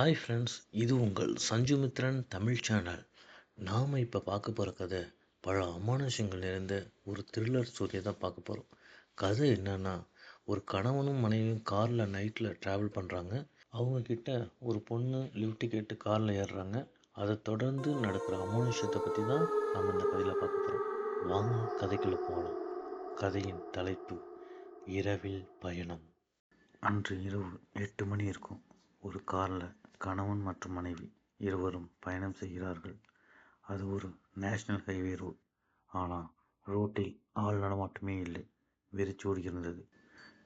Hi friends இது உங்கள் சஞ்சுமித்ரன் Tamil channel நாம் இப்போ பார்க்க போகிற கதை பல அமானுஷங்கள் நிறைந்த ஒரு த்ரில்லர் ஸ்டோரியை தான் பார்க்க போகிறோம் கதை என்னென்னா ஒரு கணவனும் மனைவியும் காரில் நைட்டில் ட்ராவல் பண்ணுறாங்க அவங்கக்கிட்ட ஒரு பொண்ணு லிஃப்ட் கேட்டு காரில் ஏறுறாங்க. அதை தொடர்ந்து நடக்கிற அமானுஷத்தை பற்றி தான் நம்ம இந்த கதையில் பார்க்க போகிறோம் வாங்க கதைக்குள்ளே போகலாம் கதையின் தலைப்பு இரவில் பயணம். அன்று இரவு எட்டு மணி இருக்கும். ஒரு காரில் கணவன் மற்றும் மனைவி இருவரும் பயணம் செய்கிறார்கள். அது ஒரு நேஷனல் ஹைவே ரோட். ஆனால் ரோட்டில் ஆள் நடமாட்டமே இல்லை. வெறிச்சோடி இருந்தது.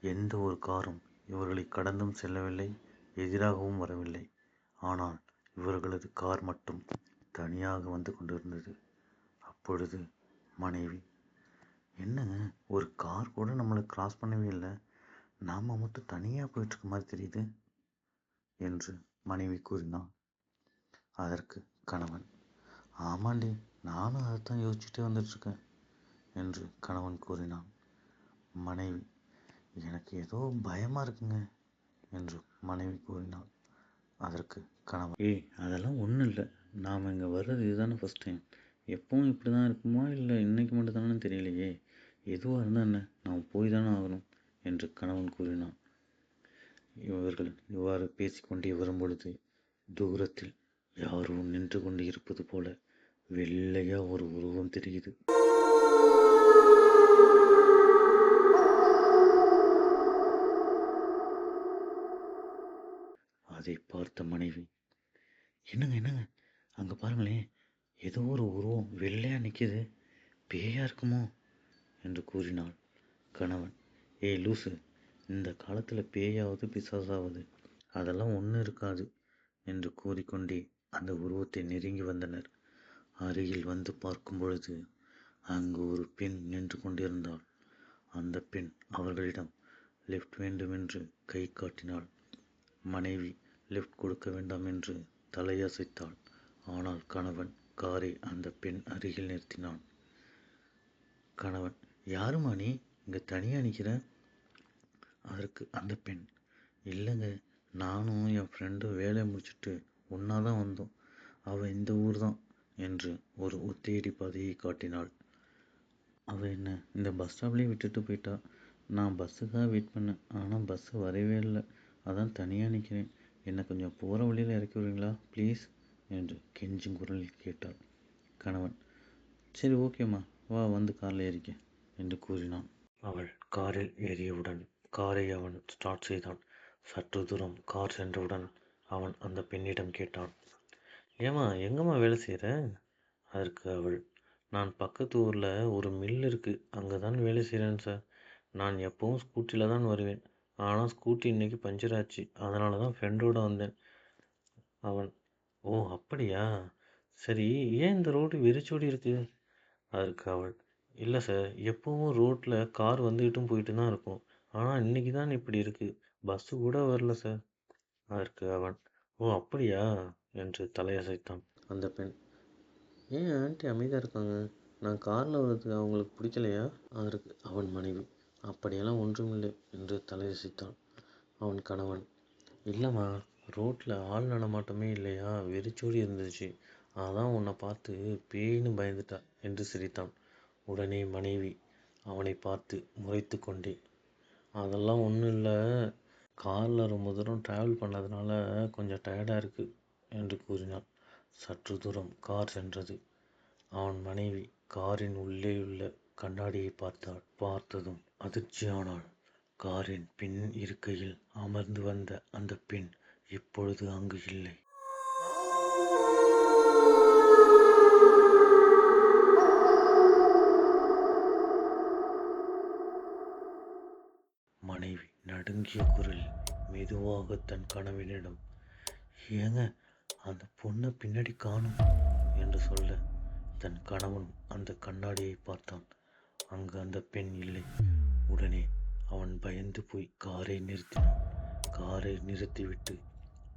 எந்த ஒரு காரும் இவர்களை கடந்தும் செல்லவில்லை எதிராகவும் வரவில்லை. ஆனால் இவர்களது கார் மட்டும் தனியாக வந்து கொண்டிருந்தது. அப்பொழுது மனைவி என்னங்க ஒரு கார் கூட நம்மளை கிராஸ் பண்ணவே இல்லை? நாம் மட்டும் தனியாக போயிட்டுருக்க மாதிரி தெரியுது. என்று மனைவி கூறினான் அதற்கு கணவன். ஆமாண்டி நானும் அதைத்தான் யோசிச்சுட்டே வந்துட்டுருக்கேன் என்று கணவன் கூறினான். மனைவி எனக்கு ஏதோ பயமாக இருக்குங்க என்று மனைவி கூறினாள். அதற்கு கணவன். ஏய் அதெல்லாம் ஒன்றும் இல்லை. நாம் இங்கே வர்றது இதுதானே ஃபஸ்ட் டைம் எப்பவும் இப்படி தான் இருக்குமா இல்லை இன்னைக்கு மட்டும் தானே தெரியலையே. எதுவாக இருந்தால் என்ன? நாம் போய் தானே ஆகணும் என்று கணவன் கூறினான். இவர்கள் இவ்வாறு பேசிக்கொண்டே வரும்பொழுது தூரத்தில் யாரோ நின்று கொண்டு இருப்பது போல வெள்ளையா ஒரு உருவம் தெரியுது. அதை பார்த்த மனைவி என்னங்க என்னங்க? அங்கே பாருங்களேன் ஏதோ ஒரு உருவம் வெள்ளையா நிற்கிது பேயா இருக்குமோ? என்று கூறினாள் கணவன். ஏய் லூசு இந்த காலத்தில் பேயாவது பிசாசாவது அதெல்லாம் ஒன்றும் இருக்காது என்று கூறிக்கொண்டே அந்த உருவத்தை நெருங்கி வந்தனர். அருகில் வந்து பார்க்கும் பொழுது அங்கு ஒரு பெண் நின்று கொண்டிருந்தாள். அந்த பெண் அவர்களிடம் லிஃப்ட் வேண்டுமென்று கை காட்டினாள். மனைவி லிஃப்ட் கொடுக்க வேண்டாம் என்று தலையசைத்தாள். ஆனால் கணவன் காரை அந்த பெண் அருகில் நிறுத்தினான். கணவன் யாருமா நீ? இங்கே தனியாக நிற்கிறேன் அதற்கு அந்த பெண் இல்லைங்க நானும் என் ஃப்ரெண்டும் வேலையை முடிச்சுட்டு ஒன்றா தான் வந்தோம். அவள் இந்த ஊர் தான் என்று ஒரு ஒத்தையடி பாதையை காட்டினாள். அவள் என்ன இந்த பஸ் ஸ்டாப்லேயே விட்டுட்டு போயிட்டா? நான் பஸ்ஸுக்காக வெயிட் பண்ணேன் ஆனால் பஸ்ஸு வரவே இல்லை. அதான் தனியாக நிற்கிறேன் என்னை கொஞ்சம் போகிற வழியில் இறக்கி விடுறீங்களா ப்ளீஸ் என்று கெஞ்சும் குரலில் கேட்டாள். கணவன் சரி ஓகேம்மா வா வந்து காரில் ஏறிக்க என்று கூறினான். அவள் காரில் ஏறியவுடன் காரை அவன் ஸ்டார்ட் செய்தான். சற்று தூரம் கார் சென்றவுடன் அவன் அந்த பெண்ணிடம் கேட்டான் ஏம்மா எங்கம்மா வேலை செய்கிற அதற்கு அவள் நான் பக்கத்து ஊரில் ஒரு மில் இருக்குது அங்கே தான் வேலை செய்கிறேன் சார் நான் எப்பவும் ஸ்கூட்டியில் தான் வருவேன். ஆனால் ஸ்கூட்டி இன்றைக்கி பஞ்சர் ஆச்சு. அதனால தான் ஃப்ரெண்டோடு வந்தேன். அவன் ஓ அப்படியா? சரி ஏன் இந்த ரோடு வெறிச்சோடி இருக்குது அதற்கு அவள் இல்லை சார் எப்பவும் ரோட்டில் கார் வந்துக்கிட்டும் போயிட்டு தான் இருக்கும். ஆனால் இன்னைக்கு தான் இப்படி இருக்குது பஸ்ஸு கூட வரல சார் அதற்கு அவன் ஓ அப்படியா? என்று தலையசைத்தான். அந்த பெண் ஏன் ஆண்டி அமைதியாக இருக்காங்க? நான் காரில் வர்றது அவங்களுக்கு பிடிக்கலையா? அதற்கு அவன் மனைவி அப்படியெல்லாம் ஒன்றுமில்லை என்று தலையசைத்தான். அவன் கணவன் இல்லைம்மா ரோட்டில் ஆள் நடமாட்டமே இல்லையா? வெறிச்சோடி இருந்துச்சு. அதான் உன்னை பார்த்து பேய்னு பயந்துட்டா என்று சிரித்தான். உடனே மனைவி அவனை பார்த்து முறைத்து கொண்டே அதெல்லாம் ஒன்றும் இல்லை. காரில் ரொம்ப தூரம் ட்ராவல் பண்ணதுனால கொஞ்சம் டயர்டாக இருக்குது என்று கூறினாள் சற்று தூரம் கார் சென்றது. அவன் மனைவி காரின் உள்ளே உள்ள கண்ணாடியை பார்த்தாள். பார்த்ததும் அதிர்ச்சியானாள். காரின் பின் இருக்கையில் அமர்ந்து வந்த அந்த பெண் இப்பொழுது அங்கு இல்லை. நடுங்கிய குரல் மெதுவாக தன் கணவனிடம் ஏங்க அந்த பொண்ணை பின்னாடி காணும் என்று சொல்ல தன் கணவன் அந்த கண்ணாடியை பார்த்தான். அங்கு அந்த பெண் இல்லை. உடனே அவன் பயந்து போய் காரை நிறுத்தினான். காரை நிறுத்திவிட்டு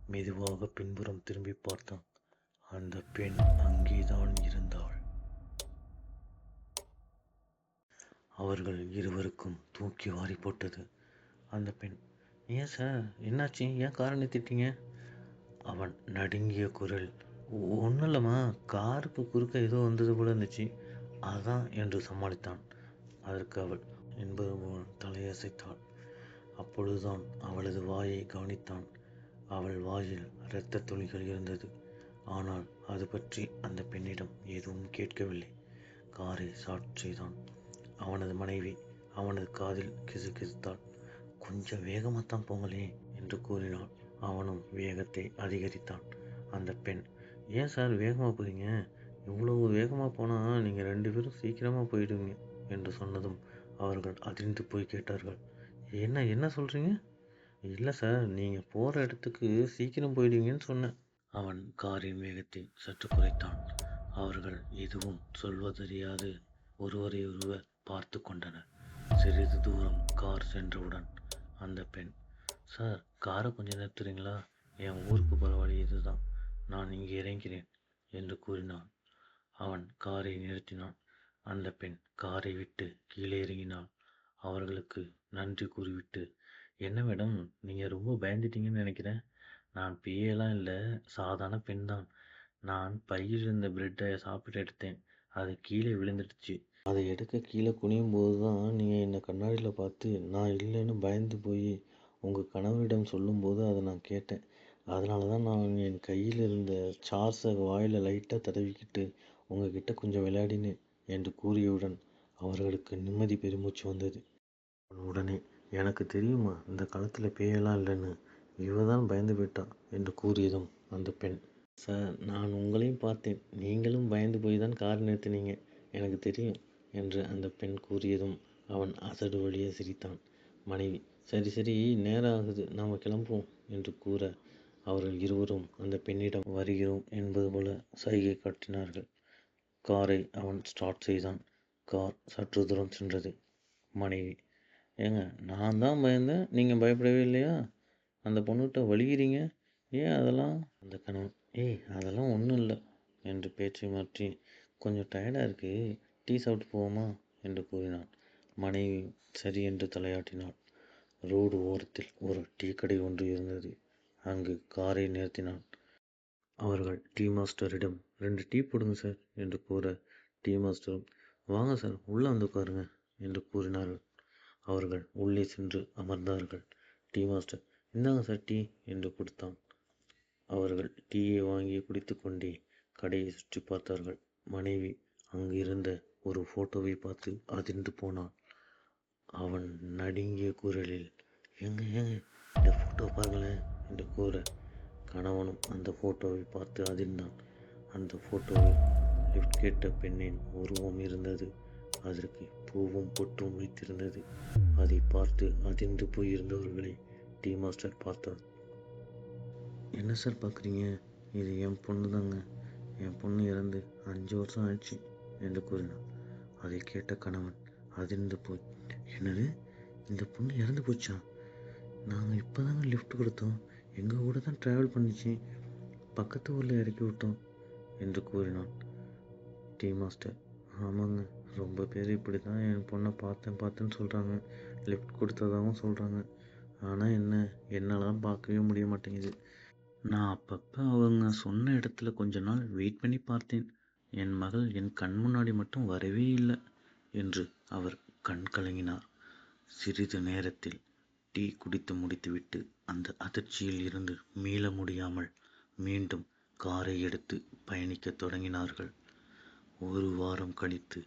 மெதுவாக பின்புறம் திரும்பி பார்த்தான். அந்த பெண் அங்கேதான் இருந்தாள். அவர்கள் இருவருக்கும் தூக்கி வாரி போட்டது. அந்த பெண். ஏன் சார் என்னாச்சு? ஏன் காரை நிறுத்திட்டீங்க? அவன் நடுங்கிய குரல். ஒன்றும் இல்லைம்மா காருக்கு குறுக்க ஏதோ வந்தது போல இருந்துச்சு. அதான் என்று சமாளித்தான். அதற்கு அவள் என்பது போல் தலையசைத்தாள். அப்பொழுதுதான் அவளது வாயை கவனித்தான். அவள் வாயில் இரத்த துளிகள் இருந்தது. ஆனால் அது பற்றி அந்த பெண்ணிடம் எதுவும் கேட்கவில்லை. காரை ஸ்டார்ட் செய்தான் அவனது மனைவி அவனது காதில் கிசுகிசுத்தாள். கொஞ்சம் வேகமாகத்தான் போங்களேன் என்று கூறினாள் அவனும் வேகத்தை அதிகரித்தான். அந்த பெண் ஏன் சார் வேகமாக போறீங்க? இவ்வளவு வேகமாக போனால் நீங்கள் ரெண்டு பேரும் சீக்கிரமாக போயிடுவீங்க என்று சொன்னதும் அவர்கள் அதிர்ந்து போய் கேட்டார்கள். என்ன என்ன சொல்கிறீங்க இல்லை சார் நீங்கள் போகிற இடத்துக்கு சீக்கிரம் போயிடுவீங்கன்னு சொன்னேன். அவன் காரின் வேகத்தை சற்று குறைத்தான். அவர்கள் எதுவும் சொல்வதறியாது ஒருவரை ஒருவர் பார்த்து கொண்டனர். சிறிது தூரம் கார் சென்றவுடன் அந்த பெண். சார் காரை கொஞ்சம் நிறுத்துறீங்களா என் ஊருக்கு போகிற வழி இதுதான். நான் இங்கே இறங்கிறேன் என்று கூறினான். அவன் காரை நிறுத்தினான். அந்த பெண் காரை விட்டு கீழே இறங்கினாள். அவர்களுக்கு நன்றி கூறிவிட்டு என்ன மேடம் நீங்கள் ரொம்ப பயந்துட்டீங்கன்னு நினைக்கிறேன். நான் பேயெல்லாம் இல்லை சாதாரண பெண் தான். நான் பையில் இருந்த பிரெட்டை சாப்பிட்டு எடுத்தேன். அது கீழே விழுந்துடுச்சு. அதை எடுக்க கீழே குனியும் போது தான் நீங்கள் என்னை கண்ணாடியில் பார்த்து நான் இல்லைன்னு பயந்து போய் உங்கள் கணவரிடம் சொல்லும்போது அதை நான் கேட்டேன். அதனால தான் நான் என் கையில் இருந்த சார்ஸை வாயில் லைட்டாக தடவிக்கிட்டு உங்ககிட்ட கொஞ்சம் விளையாடினேன் என்று கூறியவுடன் அவர்களுக்கு நிம்மதி பெருமூச்சு வந்தது. உடனே எனக்கு தெரியுமா இந்த காலத்தில் பேயெல்லாம் இல்லைன்னு. இவ தான் பயந்து போயிட்டா என்று கூறியதும் அந்த பெண். சார் நான் உங்களையும் பார்த்தேன். நீங்களும் பயந்து போய் தான் கார் நிறுத்தினீங்க. எனக்கு தெரியும் என்று அந்த பெண் கூறியதும் அவன் அசடு வழியே சிரித்தான். மனைவி சரி சரி நேரம் ஆகுது. நாம் கிளம்புவோம் என்று கூற அவர்கள் இருவரும் அந்த பெண்ணிடம் வருகிறோம் என்பது போல சைகை காட்டினார்கள். காரை அவன் ஸ்டார்ட் செய்தான். கார் சற்று தூரம் சென்றது. மனைவி ஏங்க நான் தான் பயந்தேன். நீங்கள் பயப்படவே இல்லையா? அந்த பொண்ணுகிட்ட வழிகிறீங்க ஏன் அதெல்லாம்? அந்த கணவன் ஏய் அதெல்லாம் ஒன்றும் இல்லை. என்று பேச்சை மாற்றி கொஞ்சம் டயர்டாக இருக்குது டீ சாப்பிட்டு போவோமா? என்று கூறினான். மனைவி சரி என்று தலையாட்டினாள். ரோடு ஓரத்தில் ஒரு டீ கடை ஒன்று இருந்தது. அங்கு காரை நிறுத்தினான். அவர்கள் டீ மாஸ்டரிடம் ரெண்டு டீ போடுங்க சார் என்று கூற டீ மாஸ்டரும் வாங்க சார் உள்ளே வந்து உட்காருங்க என்று கூறினார்கள். அவர்கள் உள்ளே சென்று அமர்ந்தார்கள். டீ மாஸ்டர் இந்தாங்க சார் டீ என்று கொடுத்தான். அவர்கள் டீயை வாங்கி குடித்துக்கொண்டே கடையை சுற்றி பார்த்தார்கள். மனைவி அங்கு இருந்த ஒரு ஃபோட்டோவை பார்த்து அதிர்ந்து போனான் அவன் நடுங்கிய குரலில் எங்க ஏங்க இந்த ஃபோட்டோ பாருங்களேன் என்று கூற கணவனும் அந்த ஃபோட்டோவை பார்த்து அதிர்ந்தான். அந்த போட்டோவில் லிப்ட்-கேட்ட பெண்ணின் உருவம் இருந்தது. அதற்கு பூவும் பொட்டும் வைத்திருந்தது. அதை பார்த்து அதிர்ந்து போயிருந்தவர்களை டீ மாஸ்டர் பார்த்தார். என்ன சார் பார்க்குறீங்க? இது என் பொண்ணு தாங்க என் பொண்ணு இறந்து அஞ்சு வருஷம் ஆயிடுச்சு என்று கூறினான். அதை கேட்ட கணவன் அதிர்ந்து போய் என்னது? இந்த பொண்ணு இறந்து போச்சா? நாங்கள் இப்போ தாங்க லிஃப்ட் கொடுத்தோம். எங்கள் கூட தான் ட்ராவல் பண்ணிச்சு. பக்கத்து ஊரில் இறக்கி விட்டோம் என்று கூறினான். டீ மாஸ்டர் ஆமாங்க. ரொம்ப பேர் இப்படி தான் என் பொண்ணை பார்த்தேன் பார்த்தேன்னு சொல்கிறாங்க லிஃப்ட் கொடுத்ததாகவும் சொல்கிறாங்க ஆனால் என்ன? என்னால் தான் பார்க்கவே முடிய மாட்டேங்குது. நான் அப்பப்போ அவங்க சொன்ன இடத்துல கொஞ்ச நாள் வெயிட் பண்ணி பார்த்தேன். என் மகள் என் கண் முன்னாடி மட்டும் வரவே இல்லை என்று அவர் கண் கலங்கினார். சிறிது நேரத்தில் டீ குடித்து முடித்துவிட்டு அந்த அதிர்ச்சியில் இருந்து மீள முடியாமல் மீண்டும் காரை எடுத்து பயணிக்கத் தொடங்கினார்கள். ஒரு வாரம் கழித்து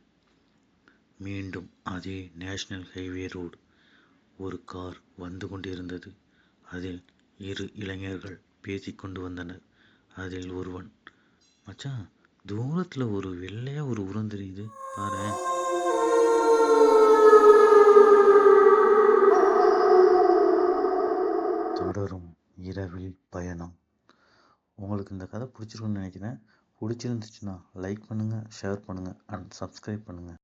மீண்டும் அதே நேஷனல் ஹைவே ரோடு ஒரு கார் வந்து கொண்டிருந்தது. அதில் இரு இளைஞர்கள் பேசிக்கொண்டு வந்தனர் அதில் ஒருவன் மச்சான் தூரத்தில் ஒரு வெள்ளையா ஒரு உரம் தெரியுது பாரு தொடரும் இரவில் பயணம். உங்களுக்கு இந்த கதை பிடிச்சிருக்குன்னு நினைக்கிறேன். பிடிச்சிருந்துச்சுன்னா லைக் பண்ணுங்கள் ஷேர் பண்ணுங்கள் அண்ட் சப்ஸ்கிரைப் பண்ணுங்கள்